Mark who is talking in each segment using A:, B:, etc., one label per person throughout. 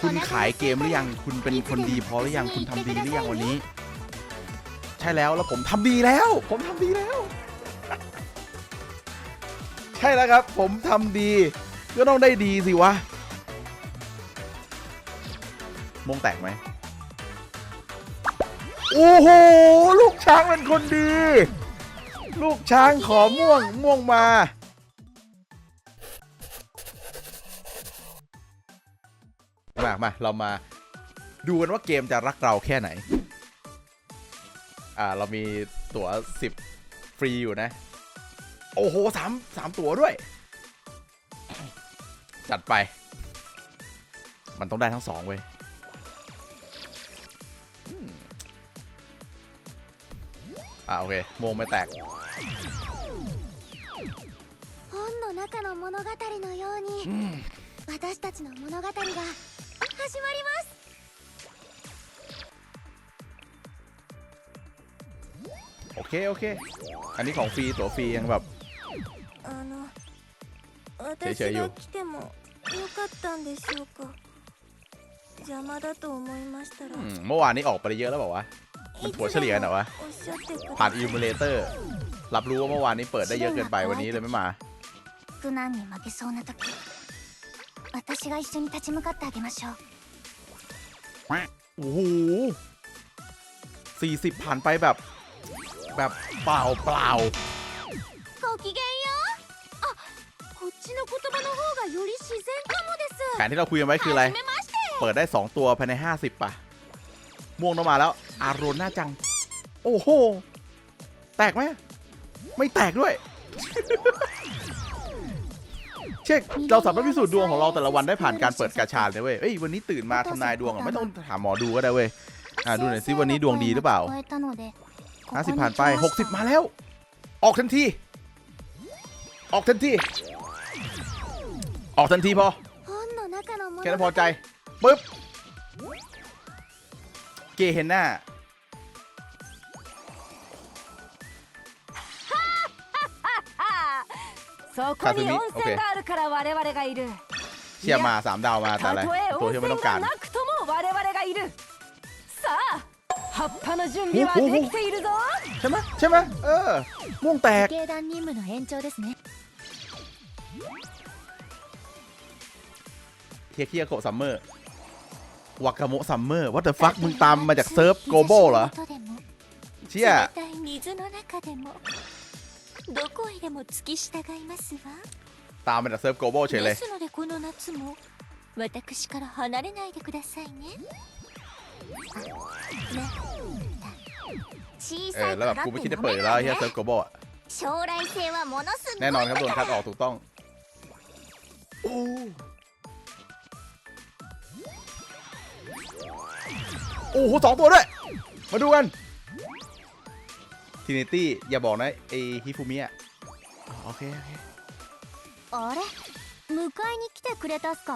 A: คุณขายเกมหรือยัง คุณเป็นคนดีพอหรือยัง คุณทำดีหรือยังวันนี้ ใช่แล้วแล้วผมทำดีแล้ว ผมทำดีแล้ว ใช่แล้วครับ ผมทำดี ก็ต้องได้ดีสิวะมงแตกไหมโอ้โห ลูกช้างเป็นคนดี ลูกช้างขอม่วงม่วงมา มามา เรามาดูกันว่าเกมจะรักเราแค่ไหน อ่า เรามีตั๋ว10 ฟรีอยู่นะ โอ้โหสามสามตั๋วด้วย จัดไป มันต้องได้ทั้งสองเว้ยอืมอ่าโอเค โมงไม่แตก
B: 本の中の物語のように
A: อืม
B: 私たちの物語が 始まります
A: โอเค โอเค อันนี้ของฟรี ตั๋วฟรียังแบบ
B: あの
A: 私が
B: 来てもよかったんでしょうか邪魔だと思いましたら
A: อืมเมื่อวานนี้ออกไปเยอะแล้วบอกว่าวะ มันถัวเฉลี่ยกันเหรอวะ
B: おっしゃってくだ
A: ผ่าน
B: さ
A: อิ
B: い
A: มูเลเตอร์ รับรู้ว่าเมื่อวานนี้เปิดได้เยอะเกินไปวันนี้เลยไม่มา
B: 苦難に負けそうな時私が一緒に立ち向かってあげましょう
A: โอ้โหสี่สิบผ่านไปแบบ แบบเปล่าเปล่าแผนที่เราคุยกันไว้คืออะไร เปิดได้ 2 ตัวภายใน 50 ป่ะ ม่วงลงมาแล้ว อารอนหน้าจัง โอ้โห แตกไหม ไม่แตกด้วย เช็คเราสามารถพิสูจน์ดวงของเราแต่ละวันได้ผ่านการเปิดกาชาเลยเว้ยเอ้ยวันนี้ตื่นมาทำนายดวงอะไม่ต้องถามหมอดูก็ได้เว้ยอ่าดูหน่อยซิวันนี้ดวงดีหรือเปล่าห้าสิบผ่านไปหกสิบมาแล้ว ออกทันที ออกทันที ออกทันทีพอแค่นพอใจปึ๊บเกเห็นหน้า
C: คาซึมิโอเค
A: เชี่ยมาสามดาวมาแต่อะไรตัวที่ไม่ต้องการใช่ไหมใช่ไหมเออม่วงแตกเที่ยเคียโกซัมเมอร์วากาโมซัมเมอร์วัตเตอร์ฟักมึงตามมาจากเซิร์ฟโกโบเหรอเชี่ย
B: どこへでも付き従いますわ
A: ตามมาจากเซิร์ฟโกโบเฉยเล
B: で
A: ย
B: すのでこの夏も私から離れないでくださいねあね小
A: เอ
B: さ
A: อย แล้ว
B: か
A: แบบ
B: らっ
A: กู
B: て
A: ไม่คิดจะ
B: 飲
A: เปิด
B: め
A: อยู่แล้ว
B: な
A: ไอ้
B: い
A: เฮีย
B: ね
A: เซิร์ฟโกโบอะ
B: 将来性はものすごい
A: แน่นอนครับโดนคัดออกถูกต้อง โอ้โอ้โหสองตัวด้วย มาดูกัน ทีนิตี้ อย่าบอกนะไอฮิฟูมิอะอ๋อโอเค โอเค
B: あれ迎えに来てくれたっすか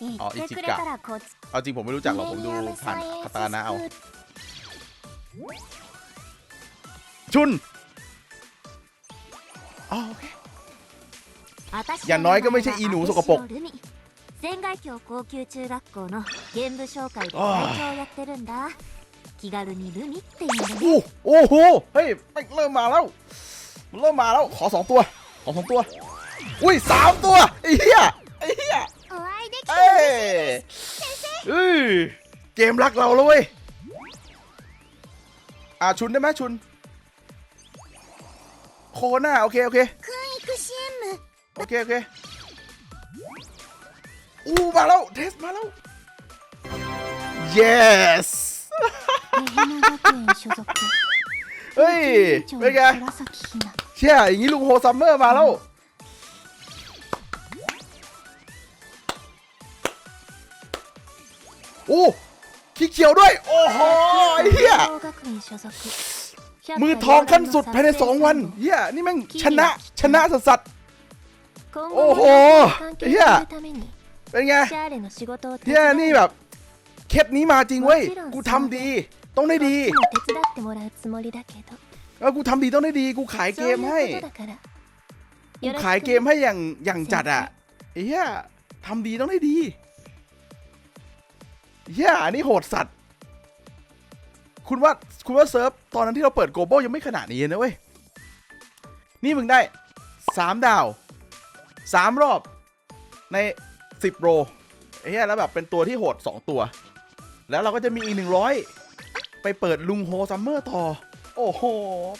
B: 言ってくれたらこっち
A: เอาจริงผมไม่รู้จักหรอก ผมดูผ่านคาตานะเอา ชุนอ๋อโอเค อย่างน้อยก็ไม่ใช่อีหนูสกปรก
B: 千外京高級中学校の現部紹介で
A: ああ
B: 会長をやってるんだ 気軽にルミっていうのね
A: โอ้โอ้โห เฮ้ยไม่เริ่มมาแล้ว มันเริ่มมาแล้ว ขอสองตัว ขอสองตัว อุ้ยสามตัว ไอ้เหี้ย ไอ้เหี้ย
B: お会いできて
A: เอ้ย
B: 嬉しいです
A: เอ้ยเกมรักเราแล้วเว้ย อ่าชุนได้ไหมชุน โคน่าโอเค โอเค
B: クンイクシエンム
A: โอเค โอเค อู้มาแล้ว เทสมาแล้ว yes
B: レヘナ学園所属
A: เฮ้ย เป็นไง เชี่ยอย่างนี้ลุงโฮซัมเมอร์มาแล้ว โอ้ขี้เขียวด้วย โอ้โหเฮียมือทองขั้นสุดภายในสองวันเฮียนี่แม่งชนะ ชนะสัสสัส
B: โอ้โหเฮี
A: ยเป็นไงเฮียนี่แบบ เคสนี้มาจริงเว้ย กูทำดี ต้องได้ดี
B: こっちも手伝ってもらうつもりだけど
A: เออกูทำดีต้องได้ดี กูขาย
B: そう
A: เก
B: いう
A: ม
B: こ
A: ให้
B: とだから
A: กูขายเกมให้อย่างอย่างจัดอ่ะไอ้เฮียทำดีต้องได้ดี เฮียอันนี้โหดสัตว์ คุณว่าคุณว่าเซิร์ฟตอนนั้นที่เราเปิดโกลบอลยังไม่ขนาดนี้นะเว้ย นี่มึงได้สามดาวสามรอบในสิบโรไอ้เหี้ยแล้วแบบเป็นตัวที่โหดสองตัว แล้วเราก็จะมีอีกหนึ่งร้อยไปเปิดลุงโฮซัมเมอร์ต่อ โอ้โห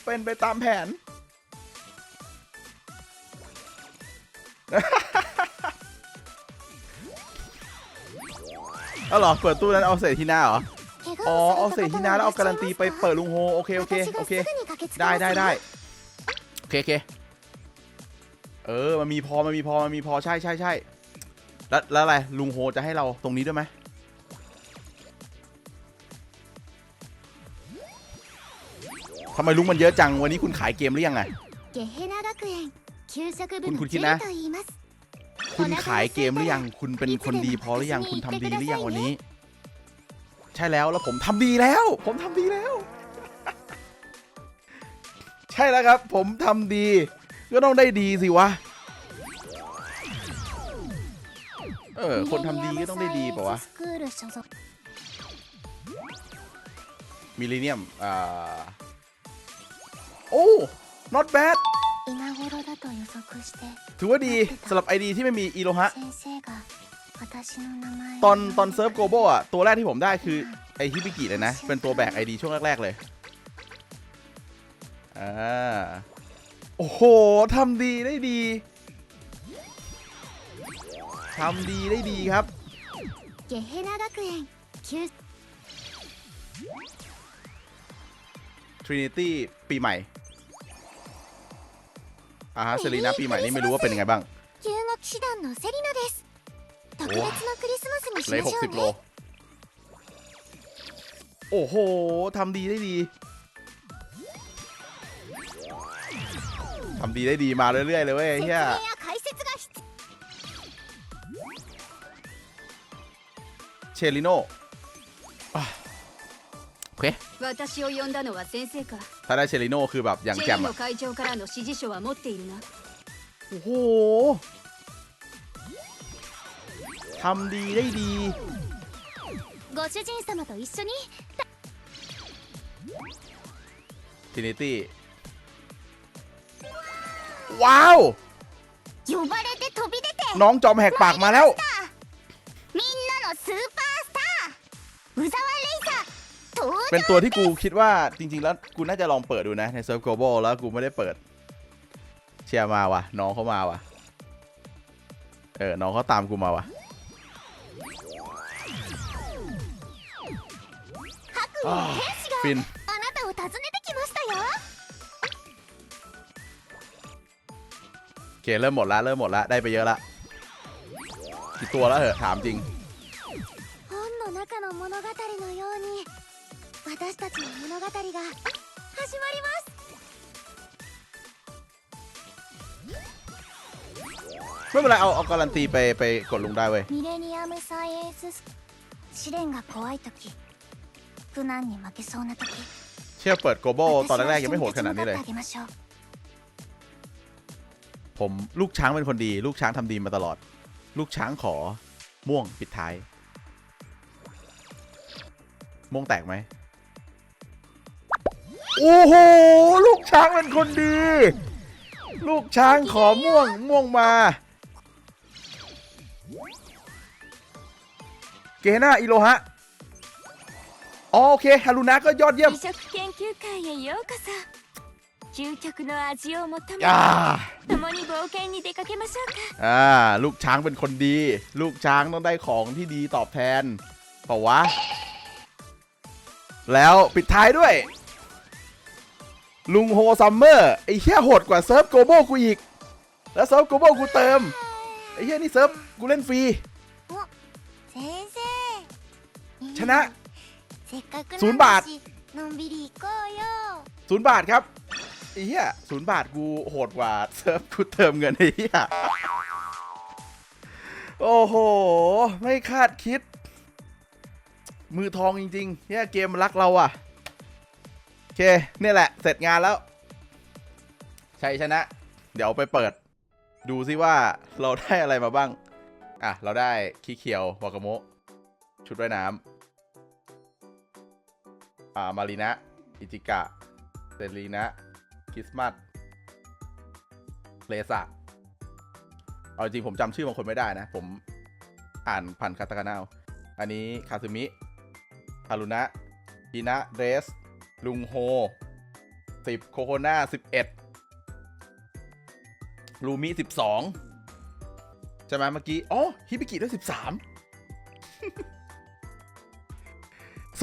A: เป็นไปตามแผน เอาเหรอ เปิดตู้นั้นเอาเศษที่หน้าเหรอ อ๋อ เอาเศษที่หน้าแล้วเอาการันตีไปเปิดลุงโฮ โอเค โอเค โอเค ได้ได้ได้โอเคโอเค เออ มันมีพอ มันมีพอ มันมีพอ ใช่ใช่ใช่แล้วแล้วอะไร ลุงโฮจะให้เราตรงนี้ด้วยไหม ทำไมลุงมันเยอะจังวันนี้คุณขายเกมหรือยังไงคุณคุณคิดนะ คุณขายเกมหรือยัง คุณเป็นคนดีพอหรือยังคุณทำดีหรือยังวันนี้ ใช่แล้วแล้วผมทำดีแล้ว ผมทำดีแล้ว ใช่แล้วครับ ผมทำดีก็ต้องได้ดีสิวะเออคนทำดีก็ต้องได้ดีป่าวะมิลเลนเนียมอ่า โอ้ not bad ถือว่าดีสำหรับไอดีที่ไม่มีอีโลฮะ ตอนตอนเซิร์ฟโกโบอะ ตัวแรกที่ผมได้คือ ไอฮิบิกิเลยนะ เป็นตัวแบกไอดีช่วงแรก ๆ เลยอ่าโอ้โหทำดีได้ดีทำดีได้ดีครับ
B: ทรินิ
A: ตี้ปีใหม่ อ่าฮะเซรีนาปีใหม่นี่ไม่รู้ว่าเป็นยังไงบ้าง
B: 休学士団のセリナです特別なクリスマスにし
A: เหลย
B: ましょう
A: 60 โล
B: ね
A: โอ้โหทำดีได้ดีทำดีได้ดีมาเรื่อย ๆ เลยเว้ยไอ้
B: 説
A: เฮีย
B: 明や解説が必
A: เชลิโนอ่ะโอ เคถ้าได้เชลิโน่คือแบบอย่างแจ่มอะโอ้โหทำดีได้ดีทินิตี้ว้าว น้องจอมแหกปากมาแล้ว เป็นตัวที่กูคิดว่าจริง ๆ แล้วกูน่าจะลองเปิดดูนะ ในเซิร์ฟโกลบอลแล้วกูไม่ได้เปิด เชียร์มาว่ะ น้องเขามาว่ะ เออ น้องเขาตามกูมาว่ะ
B: 白衣の天使が
A: ฟิน
B: あなたを訪ねてきましたよ
A: โอเค เริ่มหมดละเริ่มหมดละได้ไปเยอะละกี่ตัวแล้วเหอะถามจริง
B: 本の中の物語のように 私たちの物語が始まります
A: ไม่เป็นไร เอาเอาการันตีไปไปกดลงได้เว้ย
B: ミレニアムサイエンスス試練が怖い時苦難に負けそうな時
A: เชื่อเปิดโกลบอลตอนแรกๆยังไม่โหดขนาดนี้เลย
B: 私は一緒に立ち向かってあげましょう
A: ผมลูกช้างเป็นคนดี ลูกช้างทำดีมาตลอด ลูกช้างขอม่วงปิดท้าย ม่วงแตกไหม โอ้โห ลูกช้างเป็นคนดี ลูกช้างขอม่วงม่วงมา เกน่าอิโลฮะโอเคฮารุนะก็ยอดเยี่ยมลูกช้างเป็นคนดี ลูกช้างต้องได้ของที่ดีตอบแทนเปล่าวะ แล้วปิดท้ายด้วย ลุงโฮซัมเมอร์ไอ้เหี้ยโหดกว่าเซิร์ฟโกโบกูอีก แล้วเซิร์ฟโกโบกูเติมไอ้เหี้ยนี่เซิร์ฟกูเล่นฟรีชนะศูนย์บาทศูนย์บาทครับไอ้เหี้ยศูนย์บาทกูโหดกว่าเซิร์ฟกูเติมเงินไอ้เหี้ยโอ้โห ไม่คาดคิด มือทองจริงๆเนี่ยเกมรักเราอะ เคเนี่ยแหละ เสร็จงานแล้ว ชัยชนะ เดี๋ยวไปเปิด ดูซิว่าเราได้อะไรมาบ้าง อะ เราได้ขี้เขียววากาโมะชุดว่ายน้ำอ่า มารีนะ อิจิกะเซรีนะคริสต์มัสเลสะเอาจริงผมจำชื่อบางคนไม่ได้นะ ผมอ่านผ่านคาตาคานาอันนี้คาซึมิฮารุนะฮินะเรส ลุงโฮสิบโคโคนาสิบเอ็ดลูมิสิบสองใช่ไหมเมื่อกี้ อ๋อ ฮิบิกิได้สิบสาม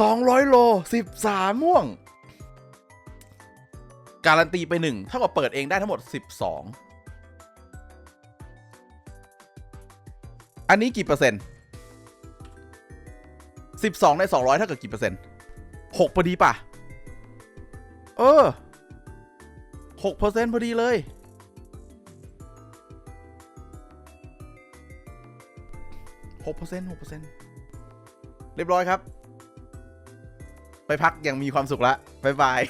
A: สองร้อยโลสิบสามม่วง การันตีไปหนึ่งเท่ากับเปิดเองได้ทั้งหมดสิบสองอันนี้กี่เปอร์เซ็นต์สิบสองในสองร้อยเท่ากับกี่เปอร์เซ็นต์หกพอดีป่ะ เออหกเปอร์เซ็นต์พอดีเลย หกเปอร์เซ็นต์หกเปอร์เซ็นต์เรียบร้อยครับ ไปพักอย่างมีความสุขละ บ๊ายบาย